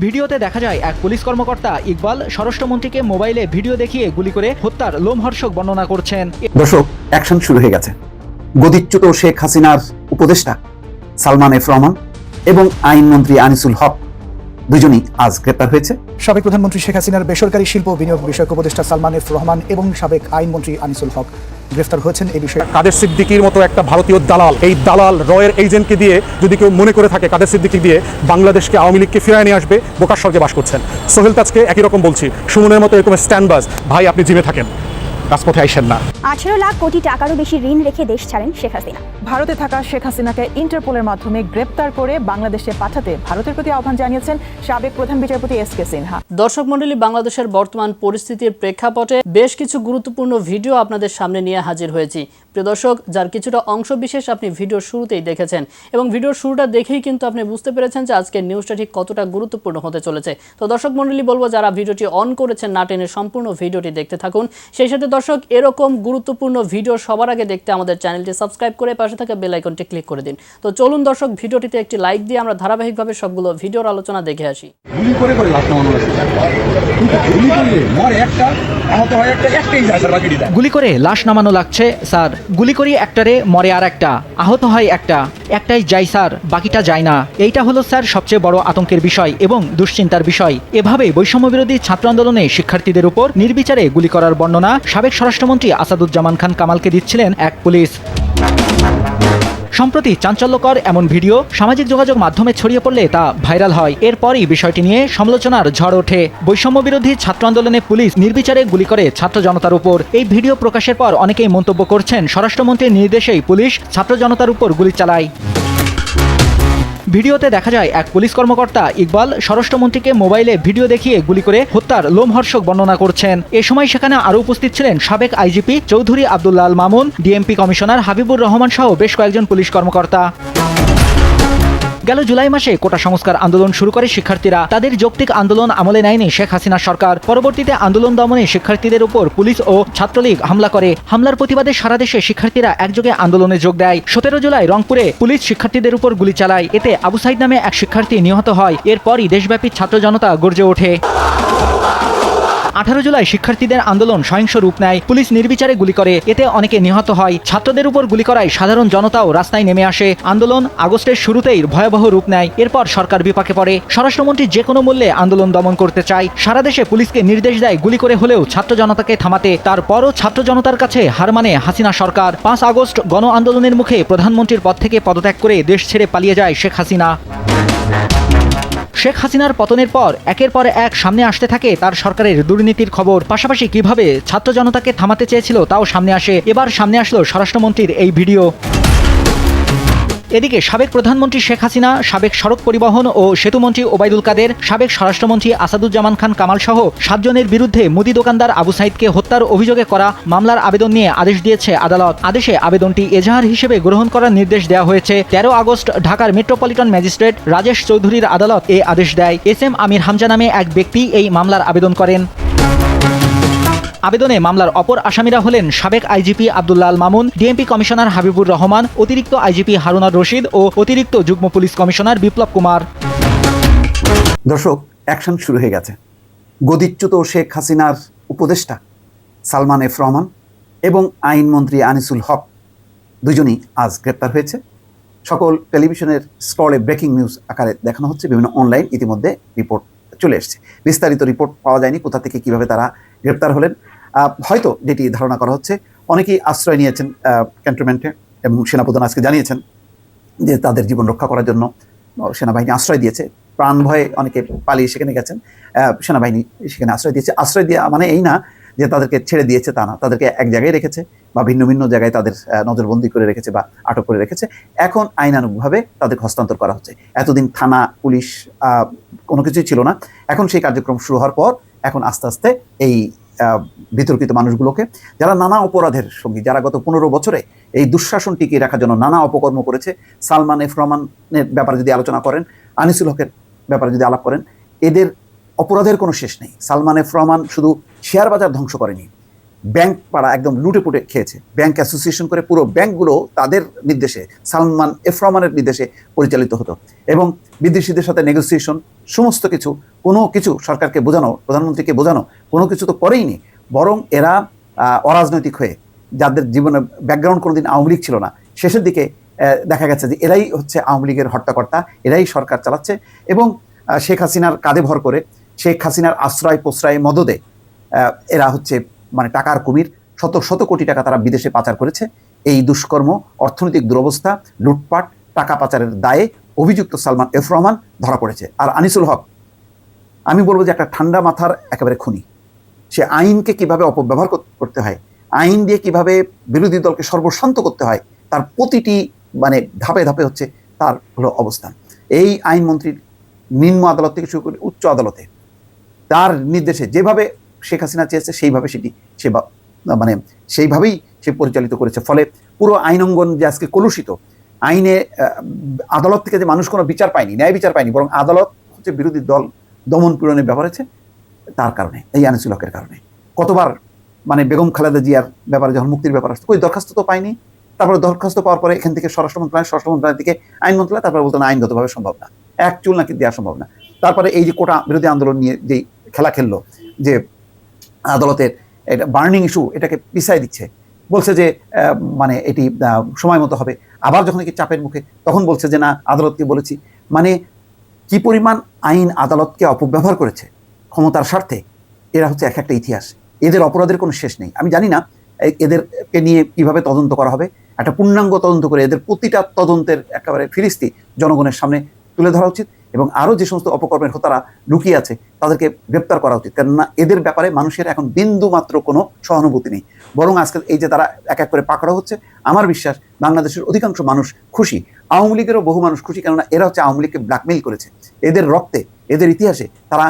ভিডিওতে দেখা যায় এক পুলিশ কর্মকর্তা ইকবাল স্বরাষ্ট্রমন্ত্রীকে মোবাইলে ভিডিও দেখিয়ে গুলি করে হত্যার লোমহর্ষক বর্ণনা করছেন। দর্শক অ্যাকশন শুরু হয়ে গেছে। গদিচ্যুত শেখ হাসিনার উপদেষ্টা সালমান এফ রহমান এবং আইনমন্ত্রী আনিসুল হক দুজনই আজ গ্রেপ্তার হয়েছে। সাবেক প্রধানমন্ত্রী শেখ হাসিনার বেসরকারি শিল্প বিনিয়োগ বিষয়ক উপদেষ্টা সালমান এফ রহমান এবং সাবেক আইনমন্ত্রী আনিসুল হক। গ্রেফতার হয়েছেন এই বিষয়ে। কাদের সিদ্দিকির মতো একটা ভারতীয় দালাল, এই দালাল রয়ের এজেন্টকে দিয়ে যদি কেউ মনে করে থাকে কাদের সিদ্দিকি দিয়ে বাংলাদেশকে আওয়ামী লীগকে ফিরায় নিয়ে আসবে, বোকার স্বর্গে বাস করছেন। সোহেল তাজকে একই রকম বলছি, সুমনের মতো এরকম স্ট্যান্ডবাজ ভাই আপনি জিমে থাকেন। রাজপথে আইসেন না। আঠেরো লাখ কোটি টাকারও বেশি ঋণ রেখে দেশ ছাড়েন শেখ হাসিনা। ভারতে থাকা শেখ হাসিনাকে ইন্টারপোলের মাধ্যমে গ্রেপ্তার করে বাংলাদেশে পাঠাতে ভারতের প্রতি আহ্বান জানিয়েছেন সাবেক প্রধান বিচারপতি এস কে সিনহা। দর্শক মণ্ডলী বাংলাদেশের বর্তমান পরিস্থিতির প্রেক্ষাপটে বেশ কিছু গুরুত্বপূর্ণ ভিডিও আপনাদের সামনে নিয়ে হাজির হয়েছি। প্রিয় দর্শক যার কিছুটা অংশ বিশেষ আপনি ভিডিওর শুরুতেই দেখেছেন এবং ভিডিওর শুরুটা দেখেই কিন্তু আপনি বুঝতে পেরেছেন যে আজকের নিউজটা ঠিক কতটা গুরুত্বপূর্ণ হতে চলেছে। তো দর্শক মন্ডলী বলব যারা ভিডিওটি অন করেছেন না টেনে সম্পূর্ণ ভিডিওটি দেখতে থাকুন। সেই সাথে দর্শক এরকম গুরুত্বপূর্ণ ভিডিও সবার আগে দেখতে আমাদের চ্যানেলটি সাবস্ক্রাইব করে পাশে থাকা বেল আইকনটি ক্লিক করে দিন। তো চলুন দর্শক ভিডিওটিতে একটি লাইক দিয়ে আমরা ধারাবাহিকভাবে সবগুলো ভিডিওর আলোচনা দেখে আসি। গুলি করে করে লাভ নামানো হয়েছে। গুলি করলে মরে একটা আহত হয় একটা একটাই যায় স্যার বাকিটি গুলি করে লাশ নামানো লাগছে স্যার। গুলি করি একটারে মরে আর একটা আহত হয় একটা। একটাই যায় স্যার, বাকিটা যায় না। এইটা হলো স্যার সবচেয়ে বড় আতঙ্কের বিষয় এবং দুশ্চিন্তার বিষয়। এভাবে বৈষম্য বিরোধী ছাত্র আন্দোলনে শিক্ষার্থীদের উপর নির্বিচারে গুলি করার বর্ণনা সাবেক স্বরাষ্ট্রমন্ত্রী আসাদুজ্জামান খান কামালকে দিচ্ছিলেন এক পুলিশ। সম্প্রতি চাঞ্চল্যকর এমন ভিডিও সামাজিক যোগাযোগ মাধ্যমে ছড়িয়ে পড়লে তা ভাইরাল হয়। এরপরই বিষয়টি নিয়ে সমালোচনার ঝড় ওঠে। বৈষম্য বিরোধী ছাত্র আন্দোলনে পুলিশ নির্বিচারে গুলি করে ছাত্র জনতার উপর। এই ভিডিও প্রকাশের পর অনেকেই মন্তব্য করছেন, স্বরাষ্ট্রমন্ত্রীর নির্দেশেই পুলিশ ছাত্র জনতার উপর গুলি চালায়। ভিডিওতে দেখা যায় এক পুলিশ কর্মকর্তা ইকবাল স্বরাষ্ট্রমন্ত্রীকে মোবাইলে ভিডিও দেখিয়ে গুলি করে হত্যার লোমহর্ষক বর্ণনা করছেন। এ সময় সেখানে আরও উপস্থিত ছিলেন সাবেক IGP Chowdhury Abdullah Al Mamun, DMP commissioner Habibur Rahman সহ বেশ কয়েকজন পুলিশ কর্মকর্তা। গেল জুলাই মাসে কোটা সংস্কার আন্দোলন শুরু করে শিক্ষার্থীরা। তাদের যৌক্তিক আন্দোলন আমলে নেয়নি শেখ হাসিনা সরকার। পরবর্তীতে আন্দোলন দমনে শিক্ষার্থীদের উপর পুলিশ ও ছাত্রলীগ হামলা করে। হামলার প্রতিবাদে সারা দেশে শিক্ষার্থীরা একযোগে আন্দোলনে যোগ দেয়। সতেরো জুলাই রংপুরে পুলিশ শিক্ষার্থীদের উপর গুলি চালায়। এতে আবু সাইদ নামে এক শিক্ষার্থী নিহত হয়। এরপরই দেশব্যাপী ছাত্র জনতা গর্জে ওঠে। আঠারো জুলাই শিক্ষার্থীদের আন্দোলন সহিংস রূপ নেয়। পুলিশ নির্বিচারে গুলি করে। এতে অনেকে নিহত হয়। ছাত্রদের উপর গুলি করায় সাধারণ জনতাও রাস্তায় নেমে আসে। আন্দোলন আগস্টের শুরুতেই ভয়াবহ রূপ নেয়। এরপর সরকার বিপাকে পড়ে। স্বরাষ্ট্রমন্ত্রী যে কোনো মূল্যে আন্দোলন দমন করতে চায়। সারা দেশে পুলিশকে নির্দেশ দেয় গুলি করে হলেও ছাত্র জনতাকে থামাতে। তারপরও ছাত্র জনতার কাছে হার মানে হাসিনা সরকার। পাঁচ আগস্ট গণ আন্দোলনের মুখে প্রধানমন্ত্রীর পদ থেকে পদত্যাগ করে দেশ ছেড়ে পালিয়ে যায় শেখ হাসিনা। শেখ হাসিনার পতনের পর একের পর এক সামনে আসতে থাকে তার সরকারের দুর্নীতির খবর। পাশাপাশি কীভাবে ছাত্র জনতাকে থামাতে চেয়েছিল তাও সামনে আসে। এবার সামনে আসলো স্বরাষ্ট্রমন্ত্রীর এই ভিডিও। এদিকে সাবেক প্রধানমন্ত্রী শেখ হাসিনা, সাবেক সড়ক পরিবহন ও সেতুমন্ত্রী ওবায়দুল কাদের, সাবেক স্বরাষ্ট্রমন্ত্রী আসাদুজ্জামান খান কামাল সহ সাতজনের বিরুদ্ধে মুদি দোকানদার আবু সাইদকে হত্যার অভিযোগে করা মামলার আবেদন নিয়ে আদেশ দিয়েছে আদালত। আদেশে আবেদনটি এজাহার হিসেবে গ্রহণ করার নির্দেশ দেওয়া হয়েছে। তেরো আগস্ট ঢাকার মেট্রোপলিটন ম্যাজিস্ট্রেট রাজেশ চৌধুরীর আদালত এ আদেশ দেয়। এস এম আমির হামজা নামে এক ব্যক্তি এই মামলার আবেদন করেন। আবেদনে মামলার অপর আসামিরা হলেন সাবেক IGP Al Mamun, DMP commissioner Habibur Rahman, অতিরিক্ত আইজিপি হারুনার রশিদ ও অতিরিক্ত যুগ্ম পুলিশ কমিশনার বিপ্লব কুমার। দর্শক, অ্যাকশন শুরু হয়ে গেছে। গদিচ্যুত শেখ হাসিনার উপদেষ্টা সালমান এফ রহমান এবং আইনমন্ত্রী আনিসুল হক দুজনই আজ গ্রেপ্তার হয়েছে। সকল টেলিভিশনের স্ক্রলে ব্রেকিং নিউজ আকারে দেখানো হচ্ছে, বিভিন্ন অনলাইন ইতিমধ্যে রিপোর্ট চলে এসেছে। বিস্তারিত রিপোর্ট পাওয়া যায়নি, কোথা থেকে কীভাবে তারা গ্রেপ্তার হলেন হয়তো যেটি ধারণা করা হচ্ছে, অনেকেই আশ্রয় নিয়েছেন ক্যান্টনমেন্টে এবং সেনাপ্রধান আজকে জানিয়েছেন যে তাদের জীবন রক্ষা করার জন্য সেনাবাহিনী আশ্রয় দিয়েছে। প্রাণ ভয়ে অনেকে পালিয়ে সেখানে গেছেন। সেনাবাহিনী সেখানে আশ্রয় দিয়েছে। আশ্রয় দেওয়া মানে এই না যে তাদেরকে ছেড়ে দিয়েছে তা না। তাদেরকে এক জায়গায় রেখেছে বা ভিন্ন ভিন্ন জায়গায় তাদের নজরবন্দি করে রেখেছে বা আটক করে রেখেছে। এখন আইনানুগভাবে তাদেরকে হস্তান্তর করা হচ্ছে। এতদিন থানা, পুলিশ কোনো কিছুই ছিল না। এখন সেই কার্যক্রম শুরু হওয়ার পর এখন আস্তে আস্তে এই বিতর্কিত মানুষগুলোকে, যারা নানা অপরাধের সঙ্গী, যারা গত পনেরো বছরে এই দুঃশাসন টিকিয়ে রাখার জন্য নানা অপকর্ম করেছে, সালমান এফ রহমানের ব্যাপারে যদি আলোচনা করেন, আনিসুল হকের ব্যাপারে যদি আলাপ করেন, এদের অপরাধের কোনো শেষ নেই। সালমান এফ রহমান শুধু শেয়ার বাজার ধ্বংস করেনি, ব্যাংক পাড়া একদম লুটে পুটে খেয়েছে। ব্যাংক অ্যাসোসিয়েশন করে পুরো ব্যাংকগুলো তাদের নির্দেশে, সালমান এফ রহমানের নির্দেশে পরিচালিত হতো। এবং বিদেশিদের সাথে নেগোসিয়েশন সমস্ত কিছু, কোনো কিছু সরকারকে বোঝানো, প্রধানমন্ত্রীকে বোঝানো, কোনো কিছু তো করেইনি। বরং এরা অরাজনৈতিক হয়ে যাদের জীবনে ব্যাকগ্রাউন্ড কোনোদিন আওয়ামী লীগ ছিল না, শেষের দিকে দেখা গেছে যে এরাই হচ্ছে আওয়ামী লীগের হর্তাকর্তা এরাই সরকার চালাচ্ছে এবং শেখ হাসিনার কাঁধে ভর করে শেখ হাসিনার আশ্রয় প্রশ্রয় মদদে এরা হচ্ছে মানে টাকার কুমির, শত শত কোটি টাকা তারা বিদেশে পাচার করেছে। এই দুষ্কর্ম, অর্থনৈতিক দুরবস্থা, লুটপাট, টাকা পাচারের দায়ে অভিযুক্ত সালমান এফ রহমান ধরা পড়েছে। আর আনিসুল হক, আমি বলব যে একটা ঠান্ডা মাথার একেবারে খুনি। সে আইনকে কীভাবে অপব্যবহার করতে হয়, আইন দিয়ে কীভাবে বিরোধী দলকে সর্বশান্ত করতে হয়, তার প্রতিটি মানে ধাপে ধাপে হচ্ছে তার হলো অবস্থান। এই আইনমন্ত্রীর নিম্ন আদালত থেকে শুরু করে উচ্চ আদালতে তার নির্দেশে যেভাবে শেখ হাসিনা চেয়েছে, সেইভাবে সেটি সে মানে সেইভাবেই সে পরিচালিত করেছে। ফলে পুরো আইনঙ্গন যে আজকে কলুষিত, আইনে আদালত থেকে যে মানুষ কোনো বিচার পায়নি, ন্যায় বিচার পায়নি, বরং আদালত হচ্ছে বিরোধী দল দমন পীড়নে ব্যবহার হয়েছে তার কারণে, এই আনিসুল হকের কারণে। কতবার মানে বেগম খালেদা জিয়ার ব্যাপারে যখন মুক্তির ব্যাপার আসতো ওই দরখাস্ত তো পাইনি। তারপরে দরখাস্ত পাওয়ার পরে এখান থেকে স্বরাষ্ট্র মন্ত্রণালয় স্বরাষ্ট্র মন্ত্রণালয় থেকে আইন মন্ত্রণালয়, তারপরে বলতো না, আইনগতভাবে সম্ভব না। এক চুল নাকি দেওয়া সম্ভব না। তারপরে এই যে কোটা বিরোধী আন্দোলন নিয়ে যেই খেলা খেললো, যে আদালতের এটা বার্নিং ইস্যু, এটাকে পিছাই দিচ্ছে। বলছে যে মানে এটি সময় মতো হবে। আবার যখন কি চাপের মুখে, তখন বলছে যে, না, আদালতকে বলেছি। মানে কি পরিমাণ আইন আদালতকে অপব্যবহার করেছে? ক্ষমতার স্বার্থে এরা হচ্ছে এক একটা ইতিহাস। এদের অপরাধের কোনো শেষ নেই। আমি জানি না এদেরকে নিয়ে কীভাবে তদন্ত করা হবে। একটা পূর্ণাঙ্গ তদন্ত করে এদের প্রতিটা তদন্তের একেবারে ফিরিস্তি জনগণের সামনে তুলে ধরা উচিত এবং আরও যে সমস্ত অপকর্মের হোতারা লুকিয়ে আছে, তাদেরকে গ্রেপ্তার করা উচিত। কেননা এদের ব্যাপারে মানুষের এখন বিন্দু মাত্র কোনো সহানুভূতি নেই। বরং আজকে এই যে তারা এক এক করে পাকড়া হচ্ছে, আমার বিশ্বাস বাংলাদেশের অধিকাংশ মানুষ খুশি। আওয়ামী লীগেরও বহু মানুষ খুশি, কেননা এরা হচ্ছে আওয়ামী লীগকে ব্ল্যাকমেইল করেছে। এদের রক্তে, এদের ইতিহাসে তারা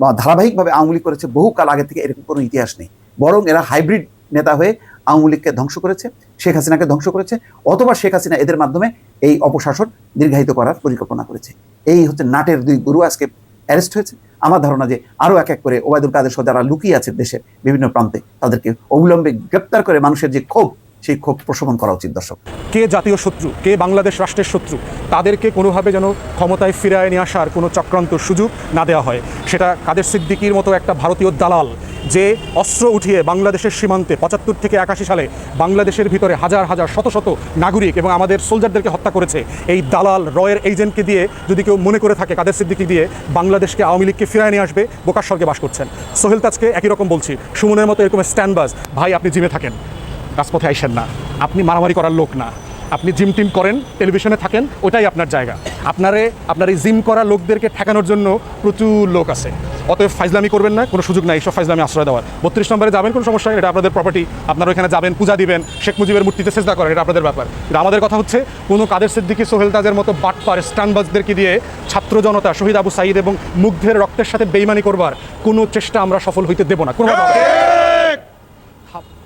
বা ধারাবাহিকভাবে আওয়ামী লীগ করেছে, বহুকাল আগে থেকে এরকম কোনো ইতিহাস নেই। বরং এরা হাইব্রিড নেতা হয়ে আওয়ামী লীগকে ধ্বংস করেছে, শেখ হাসিনাকে ধ্বংস করেছে, অথবা শেখ হাসিনা এদের মাধ্যমে এই অপশাসন দীর্ঘায়িত করার পরিকল্পনা করেছে। এই হচ্ছে নাটের দুই গুরু আজকে অ্যারেস্ট হয়েছে। আমার ধারণা যে আরও এক এক করে ওবায়দুল কাদের সহ যারা লুকিয়ে আছে দেশের বিভিন্ন প্রান্তে, তাদেরকে অবিলম্বে গ্রেপ্তার করে মানুষের যে ক্ষোভ সেই ক্ষোভ প্রশমন করা উচিত, দর্শক। কে জাতীয় শত্রু? কে বাংলাদেশ রাষ্ট্রের শত্রু? তাদেরকে কোনোভাবে যেন ক্ষমতায় ফিরায় নিয়ে আসার কোনো চক্রান্ত সুযোগ না দেওয়া হয়। সেটা কাদের সিদ্দিকির মতো একটা ভারতীয় দালাল যে অস্ত্র উঠিয়ে বাংলাদেশের সীমান্তে পঁচাত্তর থেকে একাশি সালে বাংলাদেশের ভিতরে হাজার হাজার, শত শত নাগরিক এবং আমাদের সোলজারদেরকে হত্যা করেছে, এই দালাল রয়ের এজেন্টকে দিয়ে যদি কেউ মনে করে থাকে কাদের সিদ্দিকি দিয়ে বাংলাদেশকে আওয়ামী লীগকে ফিরায় নিয়ে আসবে, বোকার স্বর্গে বাস করছেন। সোহেল তাজকে একই রকম বলছি, সুমনের মতো এরকম স্ট্যান্ডবাজ, ভাই আপনি জিমে থাকেন। রাজপথে আইসেন না। আপনি মারামারি করার লোক না। আপনি জিম টিম করেন, টেলিভিশনে থাকেন ওটাই আপনার জায়গা। আপনারে, আপনার এই জিম করা লোকদেরকে ঠেকানোর জন্য প্রচুর লোক আছে। অতএব ফাইজলামি করবেন না, কোনো সুযোগ নাই সব ফাইজলামি আশ্রয় দেওয়ার। বত্রিশ নম্বরে যাবেন, কোনো সমস্যা এটা আপনাদের প্রপার্টি আপনারা ওইখানে যাবেন, পূজা দিবেন, শেখ মুজিবের মূর্তিতে চেষ্টা করেন, এটা আপনাদের ব্যাপার। কিন্তু আমাদের কথা হচ্ছে, কোনো কাদের সিদ্দিকি, সোহেল তাজের মতো বাটপার, স্টানবাজদেরকে দিয়ে ছাত্র জনতা, শহীদ আবু সাইদ এবং মুগ্ধের রক্তের সাথে বেইমানি করবার কোনো চেষ্টা আমরা সফল হইতে দেব না। কোনো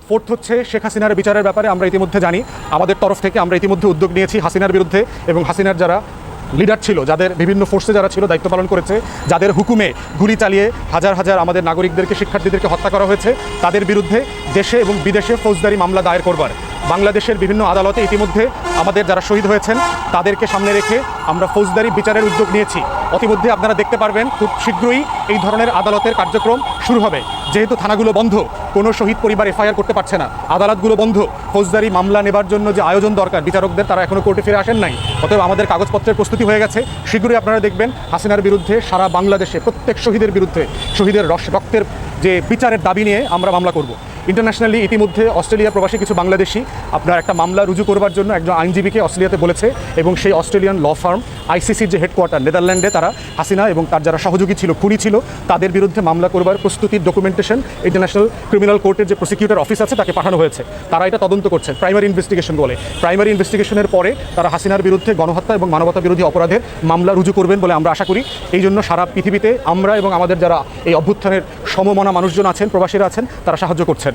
ফোর্থ হচ্ছে শেখ হাসিনার বিচারের ব্যাপারে আমরা ইতিমধ্যে জানি। আমাদের তরফ থেকে আমরা ইতিমধ্যে উদ্যোগ নিয়েছি হাসিনার বিরুদ্ধে এবং হাসিনার যারা লিডার ছিল, যাদের বিভিন্ন ফোর্সে যারা ছিল, দায়িত্ব পালন করেছে, যাদের হুকুমে গুলি চালিয়ে হাজার হাজার আমাদের নাগরিকদেরকে, শিক্ষার্থীদেরকে হত্যা করা হয়েছে, তাদের বিরুদ্ধে দেশে এবং বিদেশে ফৌজদারি মামলা দায়ের করবার। বাংলাদেশের বিভিন্ন আদালতে ইতিমধ্যে আমাদের যারা শহীদ হয়েছেন, তাদেরকে সামনে রেখে আমরা ফৌজদারি বিচারের উদ্যোগ নিয়েছি। অতিমধ্যে আপনারা দেখতে পারবেন, খুব শীঘ্রই এই ধরনের আদালতের কার্যক্রম শুরু হবে। যেহেতু থানাগুলো বন্ধ কোনো শহীদ পরিবার এফআইআর করতে পারছে না। আদালতগুলো বন্ধ। ফৌজদারি মামলা নেবার জন্য যে আয়োজন দরকার, বিচারকদের তারা এখনও কোর্টে ফিরে আসেন নাই। অতএব আমাদের কাগজপত্রের প্রস্তুতি হয়ে গেছে। শীঘ্রই আপনারা দেখবেন হাসিনার বিরুদ্ধে সারা বাংলাদেশে, প্রত্যেক শহীদের বিরুদ্ধে, শহীদের রক্তের যে বিচারের দাবি নিয়ে আমরা মামলা করব। ইন্টারন্যাশনালি ইতিমধ্যে অস্ট্রেলিয়া প্রবাসী কিছু বাংলাদেশি আপনার একটা মামলা রুজু করবার জন্য একজন আইনজীবীকে অস্ট্রেলিয়াতে বলেছে এবং সেই অস্ট্রেলিয়ান ল ফার্ম, আইসিসির যে হেডকোয়ার্টার, নেদারল্যান্ডে তারা হাসিনা এবং তার যারা সহযোগী ছিল, খুনি ছিল, তাদের বিরুদ্ধে মামলা করবার প্রস্তুতির ডকুমেন্টেশন ইন্টারন্যাশনাল ক্রিমিনাল কোর্টের যে প্রসিকিউটর অফিস আছে তাকে পাঠানো হয়েছে। তারা এটা তদন্ত করছেন প্রাইমারি ইনভেস্টিগেশন বলে। প্রাইমারি ইনভেস্টিগেশনের পরে তারা হাসিনার বিরুদ্ধে গণহত্যা এবং মানবতা বিরোধী অপরাধের মামলা রুজু করবেন বলে আমরা আশা করি। এই জন্য সারা পৃথিবীতে আমরা এবং আমাদের যারা এই অভ্যুত্থানের সমমনা মানুষজন আছেন, প্রবাসীরা আছেন, তারা সাহায্য করছেন।